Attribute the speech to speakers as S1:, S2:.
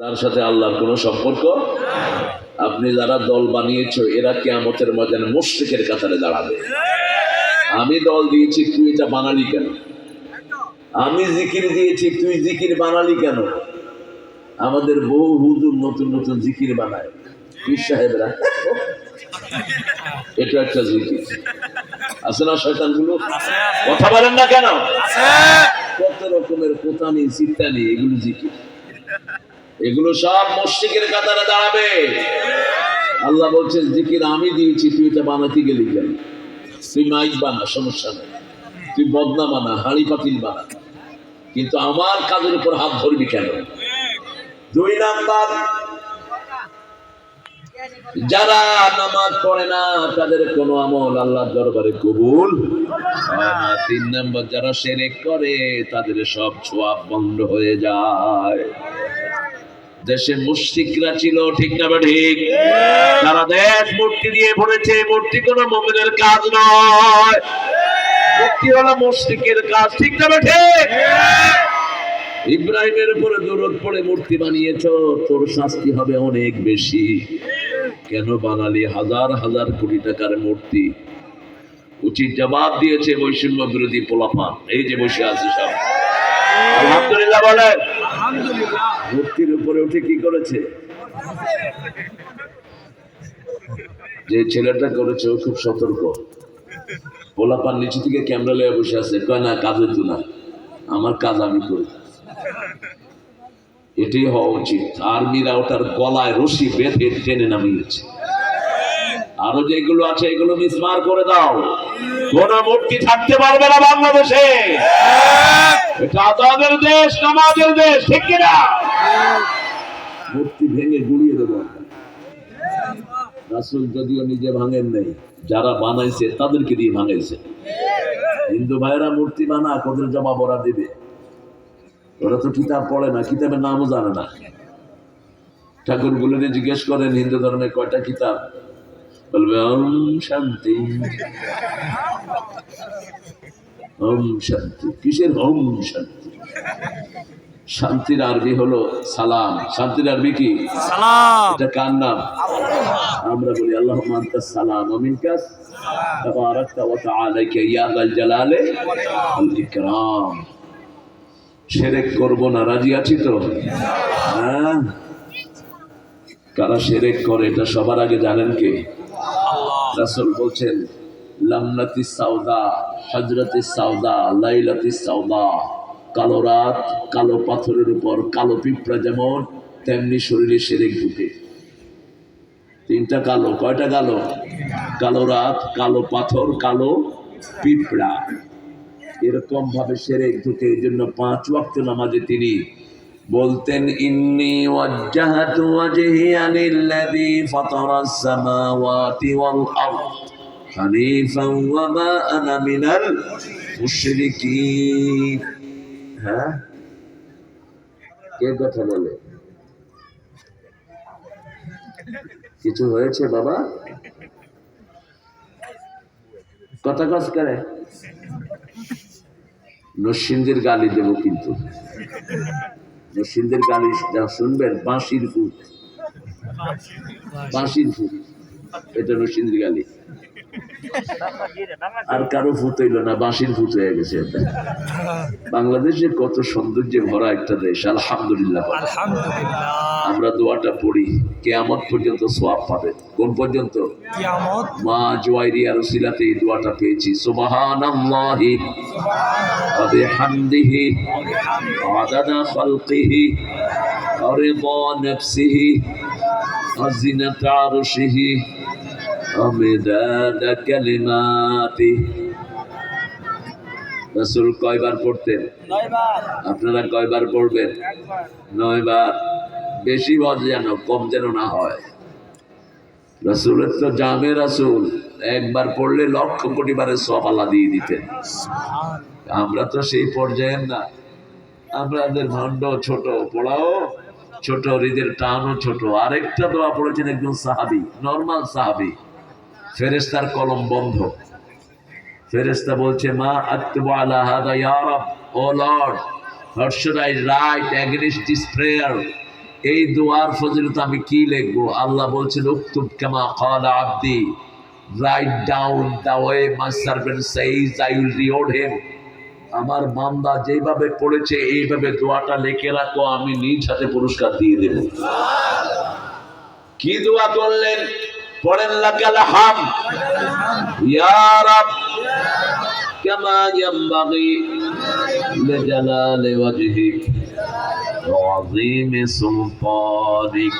S1: তার সাথে আল্লাহর কোনো সম্পর্ক? আপনি যারা দল বানিয়েছো এরা কেমতের ময়দানে মুশরিকের কাতারে দাঁড়াবে। আমি দল দিয়েছি তুই এটা বানালি কেন? আমি জিকির দিয়েছি তুই জিকির বানালি কেন? আমাদের বহু হুজুর নতুন নতুন জিকির বানায়। পীর সাহেবরা এটা একটা জিকির। আছে না শয়তানগুলো? কথা বলেন না কেন? কত রকমের কোতানি চিত্তানি এগুলো জিকির। এগুলো সব মস্তিকের কাতারে দাঁড়াবে। আল্লাহ বলছেন জিকির আমি দিয়েছি, তুই এটা বানাতে গেলি কেন? তুই মাইক বানা, সমস্যা নেই। তুই বদনা বানা, হাঁড়ি পাতিল বানা। কিন্তু আমার কাজের উপর হাত ধরবি কেন? দুই নাম্বার, যারা নামাজ পড়ে না, তাদের কোনো আমল আল্লাহর দরবারে কবুল তিন নম্বর, যারা সেরেক করে, তাদের সব ছোয়াব বন্ধ হয়ে যায়। দেশে মুশরিকরা ছিল ঠিক না বা ঠিক তারা দেশ মূর্তি দিয়ে ভরেছে মূর্তি কোনো মোমেনের কাজ নয়। মূর্তি হলো মুশরিকের কাজ ঠিক না বা ঠিক ইব্রাহিমের উপরে দূরত পড়ে মূর্তি বানিয়েছ তোর শাস্তি হবে অনেক বেশি। কেন বানালি? হাজার হাজার কোটি টাকার মূর্তি। উচিত জবাব দিয়েছে বৈষম্য বিরোধী পোলাপান। এই যে বসে আছে সব। আলহামদুলিল্লাহ বলেন। মূর্তির উপরে উঠে কি করেছে? যে ছেলেটা করেছে, ও খুব সতর্ক। পোলাপান নিচে থেকে ক্যামেরা লিয়ে বসে আছে। কয়, না, কাজ হইতো না। আমার কাজ আমি করি। এটাই হওয়া উচিত। আর্মিরা ওটার গলায় রশি বেঁধে টেনে নামিয়েছে। আরও যেগুলো আছে এগুলো মিসমার করে দাও। কোন মূর্তি থাকতে পারবে না বাংলাদেশে। এটা আজাদের দেশ নামাজের দেশ ঠিক কিনা মূর্তি ভেঙে গুড়িয়ে দেবো। রাসুল যদিও নিজে ভাঙেন নেই যারা বানাইছে তাদেরকে দিয়ে ভাঙাইছে। হিন্দু ভাইরা মূর্তি বানা ওদের জবাব ওরা দেবে? ওরা তো কিতাব পড়ে না কিতাবের নামও জানে না। ঠাকুর গুলিনে জিজ্ঞেস করেন হিন্দু ধর্মের কয়টা কিতাব? বলবে ওম শান্তি। ওম শান্তি। কিসের ওম শান্তি? শান্তির আরবি হলো সালাম। শান্তির আরবি কি?
S2: সালাম।
S1: এটা কার নাম? আমরা বলি আল্লাহ সালাম আমিনকাস তাবারাকতা ওয়া তাআলাকা ইয়া যাল জালালে ওয়াল ইকরাম। শিরক করব না রাজি আছি তো? হ্যাঁ? কারা শিরক করে এটা সবার আগে জানেন কে? রাসূল বলছেন লামনাতি সাউদা হজরতি সাউদা, লাইলাতি সাউদা, কালো রাত, কালো পাথরের উপর কালো পিঁপড়া যেমন, তেমনি শরীরে সেরেক ঢুকে। তিনটা কালো, কয়টা কালো? কালো রাত, কালো পাথর, কালো পিঁপড়া। এরকম ভাবে সেরেক ঢুকে এই জন্য পাঁচ ওয়াক্ত নামাজে তিনি বলতেন, ইন্নি ওয়াজ্জাহাতু ওয়াজহিয়া ফাতারাস সামাওয়াতি ওয়াল আরদ হানিফান ওয়া মা আনা মিনাল মুশরিকিন। হ্যাঁ? কে কথা বলে? কিছু হয়েছে বাবা? কথা কস করে। নসিন্দের গালি দেব কিন্তু। নসিন্দের গালি যা শুনবেন বাঁশির ফুট বাঁশির ফুট এটা নসিন্দের গালি আর কারও ফুট হইল না বাঁশির ফুট হয়ে গেছে। বাংলাদেশে কত সৌন্দর্যে ভরা একটা দেশ আলহামদুলিল্লাহ আমরা দোয়াটা পড়ি কেয়ামত পর্যন্ত সোয়াব পাবে। কোন পর্যন্ত? মা জোয়াইরিয়া রসিলাতে এই দোয়াটা পেয়েছি সুবহানাল্লাহি। ওয়া বিহামদিহি আদাদা খালকিহি ওয়া রিদা নাফসিহি ওয়া জিনাতা আরশিহি। ওয়া মিদাদা কালিমাতিহি রাসূল কয়বার পড়তেন? আপনারা কয়বার পড়বেন? নয়বার। বেশি বার যেন কম যেন না হয়। রাসুলের তো জামে রাসুল। একবার পড়লে লক্ষ কোটি বারের সব আল্লাহ দিয়ে দিতেন। আমরা তো সেই পর্যায়ের না। আমাদের ভাণ্ড ছোট পড়াও ছোট হৃদের টানও ছোট। আরেকটা দোয়া পড়েছেন একজন সাহাবি নর্মাল সাহাবি। ফেরেস্তার কলম বন্ধ। ফেরেস্তা বলছে, মা আত্মু write against এই দোয়ার ফজিলত আমি কি লিখব? আল্লাহ বলছেন, উক্তুব কামা ক্বালা আব্দি রাইট ডাউন সার্ভেন্ট আমার বান্দা যেভাবে পড়েছে, এইভাবে দোয়াটা লিখে রাখো, আমি নিজ হাতে পুরস্কার দিয়ে দেব। কি দোয়া করলেন? পড়েন লাকাল হাম। ইয়া রাব কামা ইয়ামবাগি লিজালালি ওয়াজহিক ওয়া আযীমি সুলতানিক।